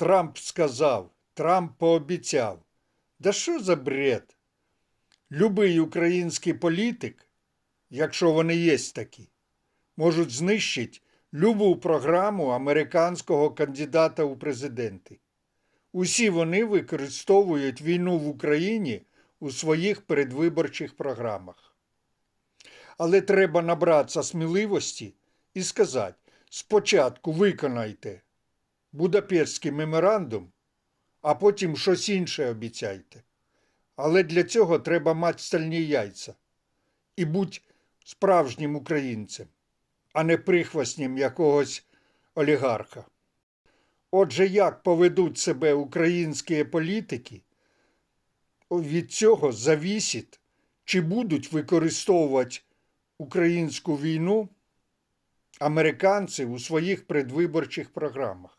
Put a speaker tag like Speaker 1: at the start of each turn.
Speaker 1: Трамп сказав, Трамп пообіцяв. Да що за бред? Любий український політик, якщо вони є такі, можуть знищити любу програму американського кандидата у президенти. Усі вони використовують війну в Україні у своїх передвиборчих програмах. Але треба набратися сміливості і сказати: спочатку виконайте Будапештський меморандум, а потім щось інше обіцяйте. Але для цього треба мати стальні яйця і бути справжнім українцем, а не прихвостнім якогось олігарха. Отже, як поведуть себе українські політики, від цього завісить, чи будуть використовувати українську війну американці у своїх предвиборчих програмах.